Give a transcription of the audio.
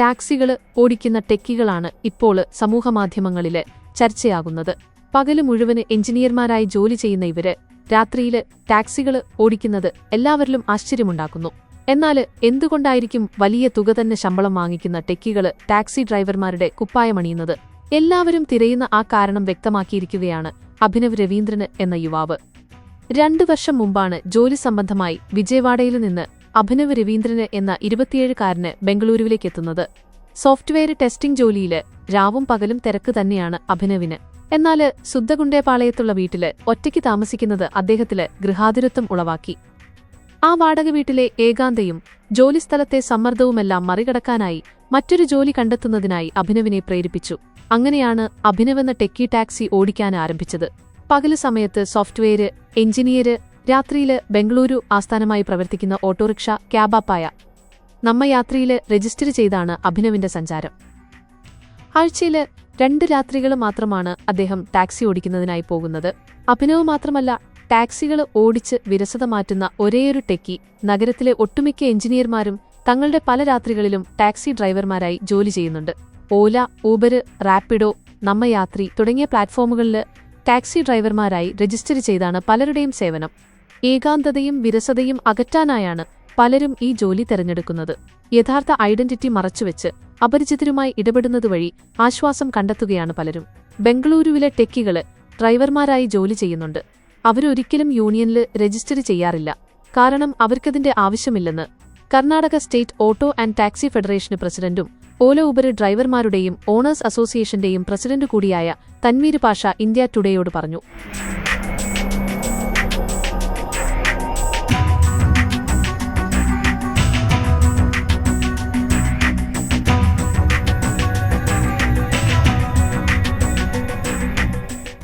ടാക്സികൾ ഓടിക്കുന്ന ടെക്കികളാണ് ഇപ്പോൾ സമൂഹമാധ്യമങ്ങളിൽ ചർച്ചയാകുന്നത്. പകൽ മുഴുവൻ എഞ്ചിനീയർമാരായി ജോലി ചെയ്യുന്ന ഇവർ രാത്രിയിൽ ടാക്സികൾ ഓടിക്കുന്നത് എല്ലാവരിലും ആശ്ചര്യമുണ്ടാക്കുന്നു. എന്നാൽ എന്തുകൊണ്ടായിരിക്കും വലിയ തുക തന്നെ ശമ്പളം വാങ്ങിക്കുന്ന ടെക്കികൾ ടാക്സി ഡ്രൈവർമാരുടെ കുപ്പായമണിയുന്നത്? എല്ലാവരും തിരയുന്ന ആ കാരണം വ്യക്തമാക്കിയിരിക്കുകയാണ് അഭിനവ് രവീന്ദ്രന് എന്ന യുവാവ്. രണ്ടു വർഷം മുമ്പാണ് ജോലി സംബന്ധമായി വിജയവാഡയിൽ നിന്ന് അഭിനവ് രവീന്ദ്രന് എന്ന ഇരുപത്തിയേഴുകാരന് ബംഗളൂരുവിലേക്കെത്തുന്നത്. സോഫ്റ്റ്വെയർ ടെസ്റ്റിംഗ് ജോലിയിൽ രാവും പകലും തിരക്ക് തന്നെയാണ് അഭിനവിന്. എന്നാൽ ശുദ്ധഗുണ്ടേപാളയത്തുള്ള വീട്ടിൽ ഒറ്റയ്ക്ക് താമസിക്കുന്നത് അദ്ദേഹത്തിൽ ഗൃഹാതുരത്വം ഉളവാക്കി. ആ വാടക വീട്ടിലെ ഏകാന്തയും ജോലിസ്ഥലത്തെ സമ്മർദ്ദവുമെല്ലാം മറികടക്കാനായി മറ്റൊരു ജോലി കണ്ടെത്തുന്നതിനായി അഭിനവിനെ പ്രേരിപ്പിച്ചു. അങ്ങനെയാണ് അഭിനവ് എന്ന ടെക്കി ടാക്സി ഓടിക്കാൻ ആരംഭിച്ചത്. പകൽ സമയത്ത് സോഫ്റ്റ്വെയർ എഞ്ചിനീയർ രാത്രിയിൽ ബംഗളൂരു ആസ്ഥാനമായി പ്രവർത്തിക്കുന്ന ഓട്ടോറിക്ഷ ക്യാബാപ്പായ. നമ്മ യാത്രയിൽ രജിസ്റ്റർ ചെയ്താണ് അഭിനവിന്റെ സഞ്ചാരം. ആഴ്ചയിൽ രണ്ട് രാത്രികൾ മാത്രമാണ് അദ്ദേഹം ടാക്സി ഓടിക്കുന്നതിനായി പോകുന്നത്. അഭിനവ് മാത്രമല്ല ടാക്സികൾ ഓടിച്ച് വിരസത മാറ്റുന്ന ഒരേയൊരു ടെക്കി നഗരത്തിലെ ഒട്ടുമിക്ക എഞ്ചിനീയർമാരും തങ്ങളുടെ പല രാത്രികളിലും ടാക്സി ഡ്രൈവർമാരായി ജോലി ചെയ്യുന്നുണ്ട്. ഓല ഊബര് റാപ്പിഡോ നമ്മ യാത്രി തുടങ്ങിയ പ്ലാറ്റ്ഫോമുകളിൽ ടാക്സി ഡ്രൈവർമാരായി രജിസ്റ്റർ ചെയ്താണ് പലരുടെയും സേവനം. ഏകാന്തതയും വിരസതയും അകറ്റാനായാണ് പലരും ഈ ജോലി തെരഞ്ഞെടുക്കുന്നത്. യഥാർത്ഥ ഐഡന്റിറ്റി മറച്ചുവെച്ച് അപരിചിതരുമായി ഇടപെടുന്നത് വഴി ആശ്വാസം കണ്ടെത്തുകയാണ് പലരും. ബംഗളൂരുവിലെ ടെക്കികൾ ഡ്രൈവർമാരായി ജോലി ചെയ്യുന്നുണ്ട്. അവരൊരിക്കലും യൂണിയനിൽ രജിസ്റ്റർ ചെയ്യാറില്ല. കാരണം അവർക്കതിന്റെ ആവശ്യമില്ലെന്ന് Karnataka state auto and taxi ഫെഡറേഷന് പ്രസിഡന്റും ഓല ഊബർ ഡ്രൈവർമാരുടെയും ഓണേഴ്സ് അസോസിയേഷന്റെയും പ്രസിഡന്റ് കൂടിയായ തൻവീർ പാഷ ഇന്ത്യ ടുഡേയോട് പറഞ്ഞു.